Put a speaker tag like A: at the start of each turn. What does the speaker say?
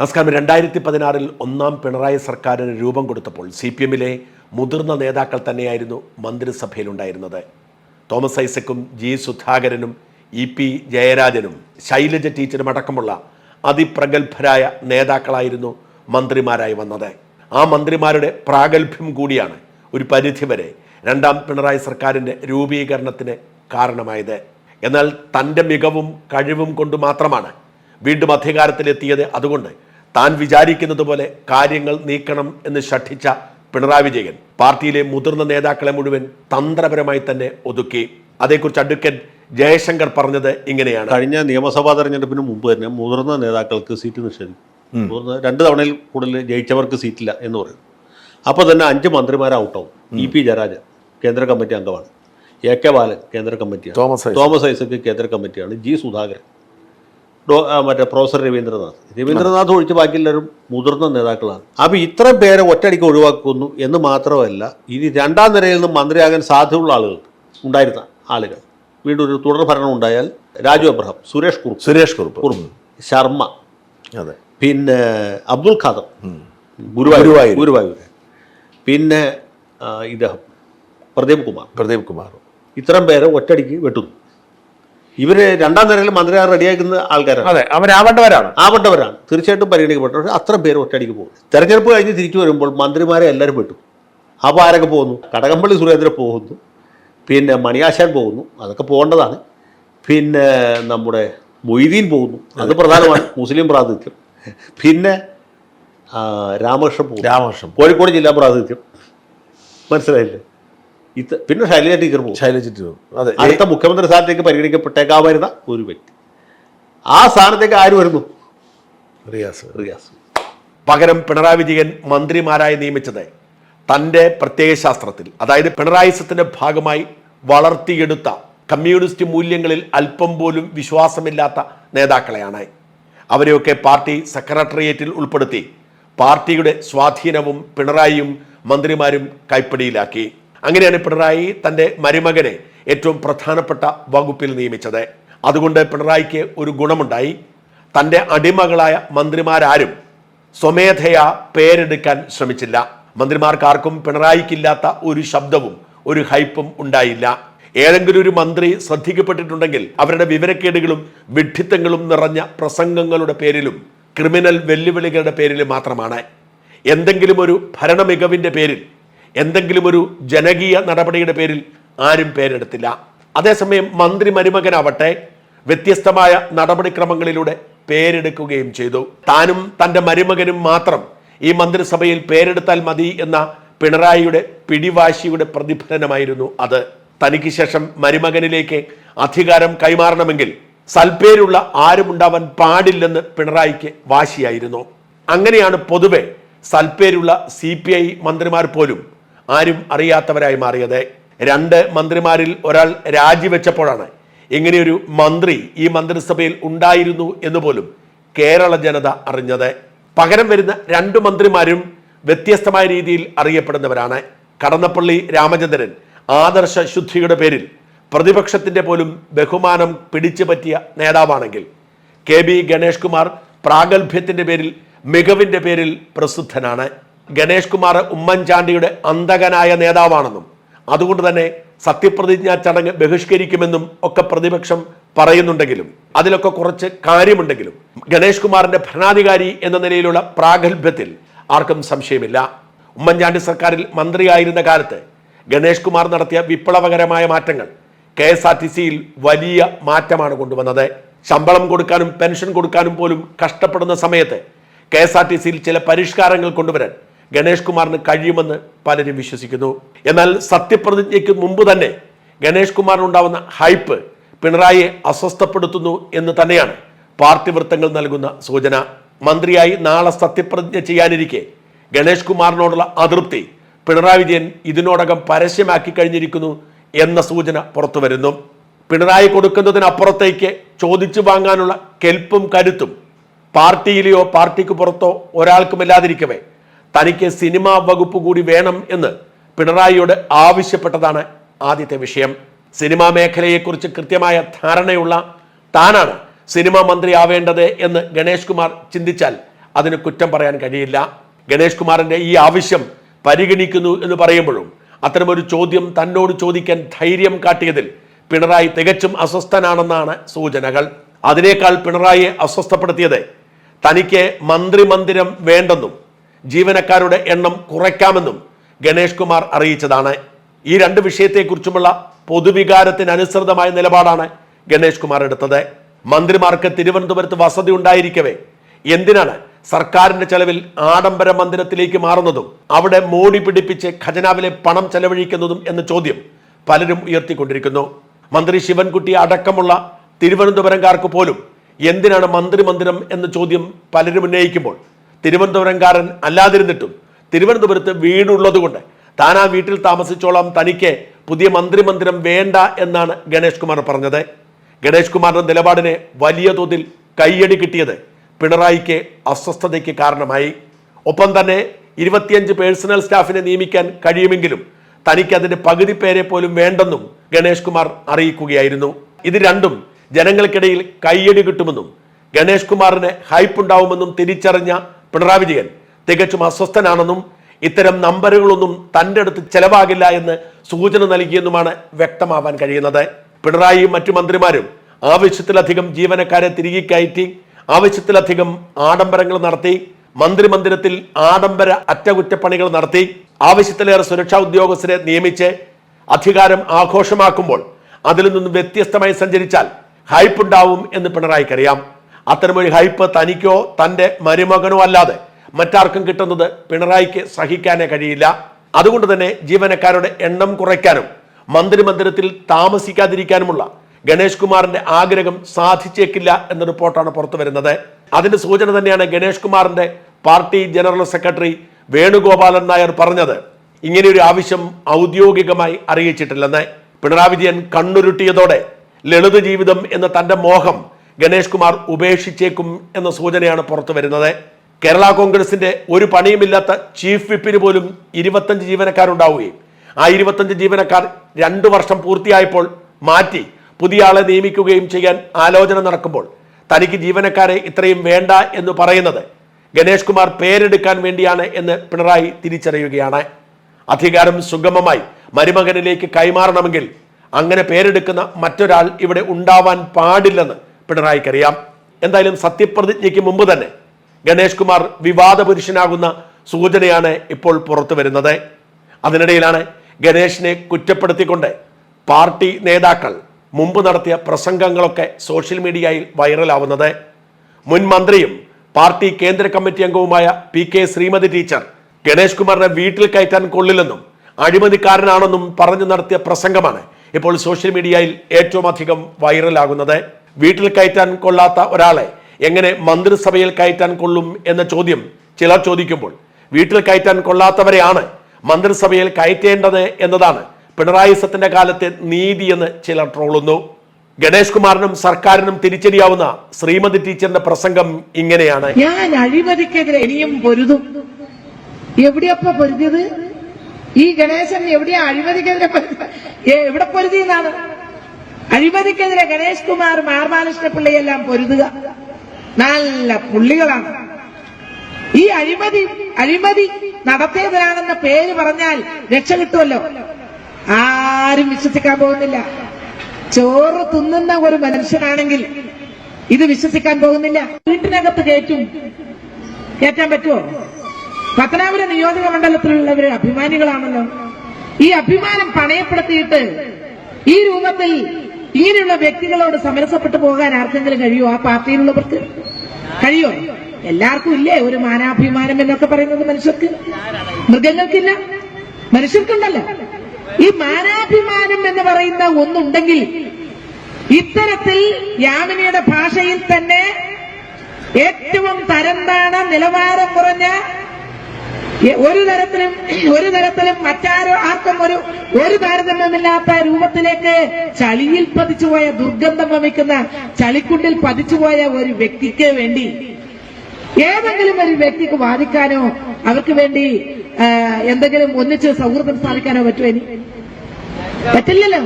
A: നമസ്കാരം രണ്ടായിരത്തി പതിനാറിൽ ഒന്നാം പിണറായി സർക്കാരിന് രൂപം കൊടുത്തപ്പോൾ സി പി എമ്മിലെ മുതിർന്ന നേതാക്കൾ തന്നെയായിരുന്നു മന്ത്രിസഭയിലുണ്ടായിരുന്നത്. തോമസ് ഐസക്കും ജി സുധാകരനും ഇ പി ജയരാജനും ശൈലജ ടീച്ചറും അടക്കമുള്ള അതിപ്രഗത്ഭരായ നേതാക്കളായിരുന്നു മന്ത്രിമാരായി വന്നത്. ആ മന്ത്രിമാരുടെ പ്രാഗൽഭ്യം കൂടിയാണ് ഒരു പരിധിവരെ രണ്ടാം പിണറായി സർക്കാരിന്റെ രൂപീകരണത്തിന് കാരണമായത്. എന്നാൽ തന്റെ മികവും കഴിവും കൊണ്ട് മാത്രമാണ് വീണ്ടും അധികാരത്തിലെത്തിയത്. അതുകൊണ്ട് താൻ വിചാരിക്കുന്നത് പോലെ കാര്യങ്ങൾ നീക്കണം എന്ന് ശഠിച്ച പിണറായി വിജയൻ പാർട്ടിയിലെ മുതിർന്ന നേതാക്കളെ മുഴുവൻ തന്ത്രപരമായി തന്നെ ഒതുക്കി. അതേക്കുറിച്ച് അഡ്വക്കേറ്റ് ജയശങ്കർ പറഞ്ഞത് ഇങ്ങനെയാണ്.
B: കഴിഞ്ഞ നിയമസഭാ തെരഞ്ഞെടുപ്പിന് മുമ്പ് തന്നെ മുതിർന്ന നേതാക്കൾക്ക് സീറ്റ് നിഷേധിക്കും മുതിർന്ന രണ്ട് തവണയിൽ കൂടുതൽ ജയിച്ചവർക്ക് സീറ്റില്ല എന്ന് പറയും അപ്പോൾ തന്നെ അഞ്ച് മന്ത്രിമാർ ഔട്ടാവും. ഇ പി ജയരാജൻ കേന്ദ്ര കമ്മിറ്റി അംഗമാണ്. എ കെ ബാലൻ കേന്ദ്ര കമ്മിറ്റിയാണ്.
A: തോമസ് ഐസക്.
B: തോമസ് ഐസക്ക് കേന്ദ്ര കമ്മിറ്റിയാണ്. ജി സുധാകരൻ മറ്റേ പ്രൊഫസർ രവീന്ദ്രനാഥ്. രവീന്ദ്രനാഥ് ഒഴിച്ച് ബാക്കി എല്ലാവരും മുതിർന്ന നേതാക്കളാണ്. അപ്പോൾ ഇത്രയും പേരെ ഒറ്റയടിക്ക് ഒഴിവാക്കുന്നു എന്ന് മാത്രമല്ല ഇനി രണ്ടാം നിരയിൽ നിന്നും മന്ത്രിയാകാൻ സാധ്യതയുള്ള ആളുകൾ ഉണ്ടായിരുന്ന ആളുകൾ. വീണ്ടും ഒരു തുടർ ഭരണം ഉണ്ടായാൽ രാജു അബ്രഹാം സുരേഷ് കുറുപ്പ്.
A: സുരേഷ് കുറുപ്പ്.
B: കുറുപ്പ്. ശർമ്മ.
A: അതെ.
B: പിന്നെ അബ്ദുൽ ഖാദർ.
A: ഗുരുവായൂർ.
B: ഗുരുവായൂർ. പിന്നെ ഇദ്ദേഹം. പ്രദീപ് കുമാർ.
A: പ്രദീപ് കുമാർ.
B: ഇത്രയും പേരെ ഒറ്റയടിക്ക് വെട്ടുന്നു. ഇവർ രണ്ടാം നിരയിൽ മന്ത്രിയാകാൻ റെഡിയാക്കുന്ന ആൾക്കാരാണ്.
A: അതെ അവരാവട്ടവരാണ്
B: ആവട്ടവരാണ് തീർച്ചയായിട്ടും പരിഗണിക്കപ്പെട്ടു. പക്ഷേ അത്ര പേര് ഒറ്റയടിക്ക് പോകും. തെരഞ്ഞെടുപ്പ് കഴിഞ്ഞ് തിരിച്ചു വരുമ്പോൾ മന്ത്രിമാരെ എല്ലാവരും പെട്ടു അപ്പോൾ ആരൊക്കെ പോകുന്നു? കടകംപള്ളി സുരേന്ദ്രൻ പോകുന്നു. പിന്നെ മണിയാശാൻ പോകുന്നു. അതൊക്കെ പോകേണ്ടതാണ്. പിന്നെ നമ്മുടെ മൊയ്തീൻ പോകുന്നു. അത് പ്രധാനമാണ്. മുസ്ലിം പ്രാതിനിധ്യം. പിന്നെ രാമകൃഷ്ണൻ പോകുന്നു.
A: രാമകൃഷ്ണൻ
B: കോഴിക്കോട് ജില്ലാ പ്രാതിനിധ്യം. മനസ്സിലായില്ലേ? ഇത് പിന്നെ ശൈലജ ടീച്ചർ പോകും.
A: ശൈലജ അതെ.
B: അടുത്ത മുഖ്യമന്ത്രി സ്ഥാനത്തേക്ക് പരിഗണിക്കപ്പെട്ടേക്കാമായിരുന്ന ഒരു വ്യക്തി. ആ സ്ഥാനത്തേക്ക് ആര് വരുന്നു?
A: റിയാസ്.
B: റിയാസ്.
A: പകരം പിണറായി വിജയൻ മന്ത്രിമാരായി നിയമിച്ചത് തന്റെ പ്രത്യേക ശാസ്ത്രത്തിൽ അതായത് പിണറായിസത്തിന്റെ ഭാഗമായി വളർത്തിയെടുത്ത കമ്മ്യൂണിസ്റ്റ് മൂല്യങ്ങളിൽ അല്പം പോലും വിശ്വാസമില്ലാത്ത നേതാക്കളെയാണ്. അവരെയൊക്കെ പാർട്ടി സെക്രട്ടേറിയറ്റിൽ ഉൾപ്പെടുത്തി പാർട്ടിയുടെ സ്വാധീനവും പിണറായിയും മന്ത്രിമാരും കൈപ്പിടിയിലാക്കി. അങ്ങനെയാണ് പിണറായി തന്റെ മരുമകനെ ഏറ്റവും പ്രധാനപ്പെട്ട വകുപ്പിൽ നിയമിച്ചത്. അതുകൊണ്ട് പിണറായിക്ക് ഒരു ഗുണമുണ്ടായി. തന്റെ അടിമകളായ മന്ത്രിമാരാരും സ്വമേധയാ പേരെടുക്കാൻ ശ്രമിച്ചില്ല. മന്ത്രിമാർക്കാർക്കും പിണറായിക്കില്ലാത്ത ഒരു ശബ്ദവും ഒരു ഹൈപ്പും ഉണ്ടായില്ല. ഏതെങ്കിലും ഒരു മന്ത്രി ശ്രദ്ധിക്കപ്പെട്ടിട്ടുണ്ടെങ്കിൽ അവരുടെ വിവരക്കേടുകളും വിഡ്ഢിത്തങ്ങളും നിറഞ്ഞ പ്രസംഗങ്ങളുടെ പേരിലും ക്രിമിനൽ വെല്ലുവിളികളുടെ പേരിലും മാത്രമാണ്. എന്തെങ്കിലും ഒരു ഭരണമികവിന്റെ പേരിൽ എന്തെങ്കിലും ഒരു ജനകീയ നടപടിയുടെ പേരിൽ ആരും പേരെടുത്തില്ല. അതേസമയം മന്ത്രി മരുമകനാവട്ടെ വ്യത്യസ്തമായ നടപടിക്രമങ്ങളിലൂടെ പേരെടുക്കുകയും ചെയ്തു. താനും തന്റെ മരുമകനും മാത്രം ഈ മന്ത്രിസഭയിൽ പേരെടുത്താൽ മതി എന്ന പിണറായിയുടെ പിടിവാശിയുടെ പ്രതിഫലനമായിരുന്നു അത്. തനിക്ക് ശേഷം മരുമകനിലേക്ക് അധികാരം കൈമാറണമെങ്കിൽ സൽപേരുള്ള ആരും ഉണ്ടാവാൻ പാടില്ലെന്ന് പിണറായിക്ക് വാശിയായിരുന്നു. അങ്ങനെയാണ് പൊതുവെ സൽപേരുള്ള സി മന്ത്രിമാർ പോലും ആരും അറിയാത്തവരായി മാറിയത്. രണ്ട് മന്ത്രിമാരിൽ ഒരാൾ രാജിവെച്ചപ്പോഴാണ്. ഇങ്ങനെയൊരു മന്ത്രി ഈ മന്ത്രിസഭയിൽ ഉണ്ടായിരുന്നു എന്ന് പോലും കേരള ജനത അറിഞ്ഞത്. പകരം വരുന്ന രണ്ട് മന്ത്രിമാരും വ്യത്യസ്തമായ രീതിയിൽ അറിയപ്പെടുന്നവരാണ്. കടന്നപ്പള്ളി രാമചന്ദ്രൻ ആദർശ ശുദ്ധിയുടെ പേരിൽ പ്രതിപക്ഷത്തിന്റെ പോലും ബഹുമാനം പിടിച്ചു പറ്റിയ നേതാവാണെങ്കിൽ കെ ബി ഗണേഷ് കുമാർ പ്രാഗൽഭ്യത്തിന്റെ പേരിൽ മികവിന്റെ പേരിൽ പ്രസിദ്ധനാണ്. ഗണേഷ് കുമാർ ഉമ്മൻചാണ്ടിയുടെ അന്തകനായ നേതാവാണെന്നും അതുകൊണ്ട് തന്നെ സത്യപ്രതിജ്ഞാ ചടങ്ങ് ബഹിഷ്കരിക്കുമെന്നും ഒക്കെ പ്രതിപക്ഷം പറയുന്നുണ്ടെങ്കിലും അതിലൊക്കെ കുറച്ച് കാര്യമുണ്ടെങ്കിലും ഗണേഷ് കുമാറിന്റെ ഭരണാധികാരി എന്ന നിലയിലുള്ള പ്രാഗൽഭ്യത്തിൽ ആർക്കും സംശയമില്ല. ഉമ്മൻചാണ്ടി സർക്കാരിൽ മന്ത്രിയായിരുന്ന കാലത്ത് ഗണേഷ് കുമാർ നടത്തിയ വിപ്ലവകരമായ മാറ്റങ്ങൾ കെ എസ് ആർ ടി സിയിൽ വലിയ മാറ്റമാണ് കൊണ്ടുവന്നത്. ശമ്പളം കൊടുക്കാനും പെൻഷൻ കൊടുക്കാനും പോലും കഷ്ടപ്പെടുന്ന സമയത്ത് കെ എസ് ആർ ടി സിയിൽ ചില പരിഷ്കാരങ്ങൾ കൊണ്ടുവരാൻ ഗണേഷ് കുമാറിന് കഴിയുമെന്ന് പലരും വിശ്വസിക്കുന്നു. എന്നാൽ സത്യപ്രതിജ്ഞയ്ക്ക് മുമ്പ് തന്നെ ഗണേഷ് കുമാറിനുണ്ടാവുന്ന ഹൈപ്പ് പിണറായിയെ അസ്വസ്ഥപ്പെടുത്തുന്നു എന്ന് തന്നെയാണ് പാർട്ടി വൃത്തങ്ങൾ നൽകുന്ന സൂചന. മന്ത്രിയായി നാളെ സത്യപ്രതിജ്ഞ ചെയ്യാനിരിക്കെ ഗണേഷ് കുമാറിനോടുള്ള അതൃപ്തി പിണറായി വിജയൻ ഇതിനോടകം പരസ്യമാക്കി കഴിഞ്ഞിരിക്കുന്നു എന്ന സൂചന പുറത്തു വരുന്നു പിണറായി കൊടുക്കുന്നതിനപ്പുറത്തേക്ക് ചോദിച്ചു വാങ്ങാനുള്ള കെൽപ്പും കരുത്തും പാർട്ടിയിലെയോ പാർട്ടിക്ക് പുറത്തോ ഒരാൾക്കുമില്ലാതിരിക്കവേ തനിക്ക് സിനിമാ വകുപ്പ് കൂടി വേണം എന്ന് പിണറായിയോട് ആവശ്യപ്പെട്ടതാണ് ആദ്യത്തെ വിഷയം. സിനിമാ മേഖലയെക്കുറിച്ച് കൃത്യമായ ധാരണയുള്ള താനാണ് സിനിമാ മന്ത്രി ആവേണ്ടത് എന്ന് ഗണേഷ് കുമാർ ചിന്തിച്ചാൽ അതിന് കുറ്റം പറയാൻ കഴിയില്ല. ഗണേഷ് കുമാറിന്റെ ഈ ആവശ്യം പരിഗണിക്കുന്നു എന്ന് പറയുമ്പോഴും അത്തരമൊരു ചോദ്യം തന്നോട് ചോദിക്കാൻ ധൈര്യം കാട്ടിയതിൽ പിണറായി തികച്ചും അസ്വസ്ഥനാണെന്നാണ് സൂചനകൾ. അതിനേക്കാൾ പിണറായിയെ അസ്വസ്ഥപ്പെടുത്തിയത് തനിക്ക് മന്ത്രിമന്ദിരം വേണ്ടെന്നും ജീവനക്കാരുടെ എണ്ണം കുറയ്ക്കാമെന്നും ഗണേഷ് കുമാർ അറിയിച്ചതാണ്. ഈ രണ്ട് വിഷയത്തെക്കുറിച്ചുമുള്ള പൊതുവികാരത്തിനനുസൃതമായ നിലപാടാണ് ഗണേഷ് കുമാർ എടുത്തത്. മന്ത്രിമാർക്ക് തിരുവനന്തപുരത്ത് വസതി ഉണ്ടായിരിക്കവേ. എന്തിനാണ് സർക്കാരിന്റെ ചെലവിൽ ആഡംബര മന്ദിരത്തിലേക്ക് മാറുന്നതും അവിടെ മോടി പിടിപ്പിച്ച് ഖജനാവിലെ പണം ചെലവഴിക്കുന്നതും എന്ന ചോദ്യം പലരും ഉയർത്തിക്കൊണ്ടിരിക്കുന്നു. മന്ത്രി ശിവൻകുട്ടി അടക്കമുള്ള തിരുവനന്തപുരംകാർക്ക് പോലും എന്തിനാണ് മന്ത്രിമന്ദിരം എന്ന ചോദ്യം പലരും ഉന്നയിക്കുമ്പോൾ തിരുവനന്തപുരംകാരൻ അല്ലാതിരുന്നിട്ടും തിരുവനന്തപുരത്ത് വീടുള്ളതുകൊണ്ട് താൻ ആ വീട്ടിൽ താമസിച്ചോളാം തനിക്ക് പുതിയ മന്ത്രിമന്ദിരം വേണ്ട എന്നാണ് ഗണേഷ് കുമാർ പറഞ്ഞത്. ഗണേഷ് കുമാറിന്റെ നിലപാടിന് വലിയ തോതിൽ കയ്യടി കിട്ടിയത് പിണറായിക്ക് അസ്വസ്ഥതയ്ക്ക് കാരണമായി. ഒപ്പം തന്നെ ഇരുപത്തിയഞ്ച് പേഴ്സണൽ സ്റ്റാഫിനെ നിയമിക്കാൻ കഴിയുമെങ്കിലും തനിക്ക് അതിന്റെ പകുതി പേരെ പോലും വേണ്ടെന്നും ഗണേഷ് കുമാർ അറിയിക്കുകയായിരുന്നു. ഇത് രണ്ടും ജനങ്ങൾക്കിടയിൽ കയ്യടി കിട്ടുമെന്നും ഗണേഷ് കുമാറിന് ഹൈപ്പ് ഉണ്ടാവുമെന്നും തിരിച്ചറിഞ്ഞ പിണറായി വിജയൻ തികച്ചും അസ്വസ്ഥനാണെന്നും ഇത്തരം നമ്പറുകളൊന്നും തന്റെ അടുത്ത് ചെലവാകില്ല എന്ന് സൂചന നൽകിയെന്നുമാണ് വ്യക്തമാവാൻ കഴിയുന്നത്. പിണറായിയും മറ്റു മന്ത്രിമാരും ആവശ്യത്തിലധികം ജീവനക്കാരെ തിരികെ കയറ്റി ആവശ്യത്തിലധികം ആഡംബരങ്ങൾ നടത്തി മന്ത്രിമന്ദിരത്തിൽ ആഡംബര അറ്റകുറ്റപ്പണികൾ നടത്തി ആവശ്യത്തിലേറെ സുരക്ഷാ ഉദ്യോഗസ്ഥരെ നിയമിച്ച് അധികാരം ആഘോഷമാക്കുമ്പോൾ അതിൽ നിന്നും വ്യത്യസ്തമായി സഞ്ചരിച്ചാൽ ഹൈപ്പ് ഉണ്ടാവും എന്ന് പിണറായിക്കറിയാം. അത്തരമൊരു ഹൈപ്പ് തനിക്കോ തന്റെ മരുമകനോ അല്ലാതെ മറ്റാർക്കും കിട്ടുന്നത് പിണറായിക്ക് സഹിക്കാനേ കഴിയില്ല. അതുകൊണ്ട് തന്നെ ജീവനക്കാരുടെ എണ്ണം കുറയ്ക്കാനും മന്ത്രിമന്ദിരത്തിൽ താമസിക്കാതിരിക്കാനുമുള്ള ഗണേഷ് കുമാറിന്റെ ആഗ്രഹം സാധിച്ചേക്കില്ല എന്ന റിപ്പോർട്ടാണ് പുറത്തു വരുന്നത്. അതിന്റെ സൂചന തന്നെയാണ് ഗണേഷ് കുമാറിന്റെ party general secretary Venugopalan Nair പറഞ്ഞത്. ഇങ്ങനെയൊരു ആവശ്യം ഔദ്യോഗികമായി അറിയിച്ചിട്ടില്ലെന്ന്. പിണറായി വിജയൻ കണ്ണുരുട്ടിയതോടെ ലളിത ജീവിതം എന്ന തന്റെ മോഹം ഗണേഷ് കുമാർ ഉപേക്ഷിച്ചേക്കും എന്ന സൂചനയാണ് പുറത്തു വരുന്നത്. കേരള കോൺഗ്രസിന്റെ ഒരു പണിയുമില്ലാത്ത ചീഫ് വിപ്പിന് പോലും ഇരുപത്തഞ്ച് ജീവനക്കാരുണ്ടാവുകയും ആ ഇരുപത്തഞ്ച് ജീവനക്കാർ രണ്ടു വർഷം പൂർത്തിയായപ്പോൾ മാറ്റി പുതിയ ആളെ നിയമിക്കുകയും ചെയ്യാൻ ആലോചന നടക്കുമ്പോൾ തനിക്ക് ജീവനക്കാരെ ഇത്രയും വേണ്ട എന്ന് പറയുന്നത് ഗണേഷ് കുമാർ പേരെടുക്കാൻ വേണ്ടിയാണ് എന്ന് പിണറായി തിരിച്ചറിയുകയാണ്. അധികാരം സുഗമമായി മരുമകനിലേക്ക് കൈമാറണമെങ്കിൽ അങ്ങനെ പേരെടുക്കുന്ന മറ്റൊരാൾ ഇവിടെ ഉണ്ടാവാൻ പാടില്ലെന്ന് പിണറായിക്കറിയാം. എന്തായാലും സത്യപ്രതിജ്ഞയ്ക്ക് മുമ്പ് തന്നെ ഗണേഷ് കുമാർ വിവാദ പുരുഷനാകുന്ന സൂചനയാണ് ഇപ്പോൾ പുറത്തു വരുന്നത്. അതിനിടയിലാണ് ഗണേഷിനെ കുറ്റപ്പെടുത്തിക്കൊണ്ട് പാർട്ടി നേതാക്കൾ മുമ്പ് നടത്തിയ പ്രസംഗങ്ങളൊക്കെ സോഷ്യൽ മീഡിയയിൽ വൈറലാവുന്നത്. മുൻ മന്ത്രിയും പാർട്ടി കേന്ദ്ര കമ്മിറ്റി അംഗവുമായ P K Sreemathi teacher Ganesh കുമാറിനെ വീട്ടിൽ കയറ്റാൻ കൊള്ളില്ലെന്നും അഴിമതിക്കാരനാണെന്നും പറഞ്ഞു നടത്തിയ പ്രസംഗമാണ് ഇപ്പോൾ സോഷ്യൽ മീഡിയയിൽ ഏറ്റവും അധികം വൈറലാകുന്നത്. വീട്ടിൽ കയറ്റാൻ കൊള്ളാത്ത ഒരാളെ എങ്ങനെ മന്ത്രിസഭയിൽ കയറ്റാൻ കൊള്ളും എന്ന ചോദ്യം ചിലർ ചോദിക്കുമ്പോൾ വീട്ടിൽ കയറ്റാൻ കൊള്ളാത്തവരെയാണ് മന്ത്രിസഭയിൽ കയറ്റേണ്ടത് എന്നതാണ് പിണറായി സത്തിന്റെ കാലത്തെ നീതി എന്ന് ചിലർ ട്രോളുന്നു. ഗണേഷ് കുമാറിനും സർക്കാരിനും തിരിച്ചടിയാവുന്ന ശ്രീമതി ടീച്ചറിന്റെ പ്രസംഗം ഇങ്ങനെയാണ്.
C: ഞാൻ അഴിമതിക്കെതിരെ ഇനിയും പൊരുതും. എവിടെയപ്പോ പൊരുതിയത്? ഈ ഗണേശൻ എവിടെയാ അഴിമതിക്കെതിരെ എവിടെ പൊരുതി പൊരുതിയെന്നാണ് അഴിമതിക്കെതിരെ ഗണേഷ് കുമാർ മാർബാലകൃഷ്ണ പിള്ളയെല്ലാം പൊരുതുക. നല്ല പുള്ളികളാണ്. ഈ അഴിമതി അഴിമതി നടത്തിയതിനാണെന്ന പേര് പറഞ്ഞാൽ രക്ഷ കിട്ടുമല്ലോ? ആരും വിശ്വസിക്കാൻ പോകുന്നില്ല. ചോറ് തിന്നുന്ന ഒരു മനുഷ്യനാണെങ്കിൽ ഇത് വിശ്വസിക്കാൻ പോകുന്നില്ല. വീട്ടിനകത്ത് കയറ്റും. കയറ്റാൻ പറ്റുമോ? പത്തനാപുരം നിയോജക മണ്ഡലത്തിലുള്ളവര് അഭിമാനികളാണല്ലോ. ഈ അഭിമാനം പണയപ്പെടുത്തിയിട്ട് ഈ രൂപത്തിൽ ഇങ്ങനെയുള്ള വ്യക്തികളോട് സമരസപ്പെട്ടു പോകാൻ ആർക്കെങ്കിലും കഴിയോ ആ പാർട്ടിയിലുള്ളവർക്ക്? കഴിയോ? എല്ലാവർക്കും ഇല്ലേ? ഒരു മാനാഭിമാനം എന്നൊക്കെ പറയുന്നത് മനുഷ്യർക്ക്? മൃഗങ്ങൾക്കില്ല. മനുഷ്യർക്കുണ്ടല്ലോ. ഈ മാനാഭിമാനം എന്ന് പറയുന്ന ഒന്നുണ്ടെങ്കിൽ ഇത്തരത്തിൽ യാമിനിയുടെ ഭാഷയിൽ തന്നെ ഏറ്റവും തരന്താണ് നിലവാരം കുറഞ്ഞ ഒരു തരത്തിലും ഒരു തരത്തിലും മറ്റാരോ ആർക്കും ഒരു ഒരു താരതമ്യമില്ലാത്ത രൂപത്തിലേക്ക് ചളിയിൽ പതിച്ചുപോയ ദുർഗന്ധം വമിക്കുന്ന ചളിക്കുണ്ടിൽ പതിച്ചുപോയ ഒരു വ്യക്തിക്ക് വേണ്ടി ഏതെങ്കിലും ഒരു വ്യക്തിക്ക് വാദിക്കാനോ അവർക്ക് വേണ്ടി എന്തെങ്കിലും ഒന്നിച്ച് സൗഹൃദം സ്ഥാപിക്കാനോ പറ്റുമോ പറ്റില്ലല്ലോ.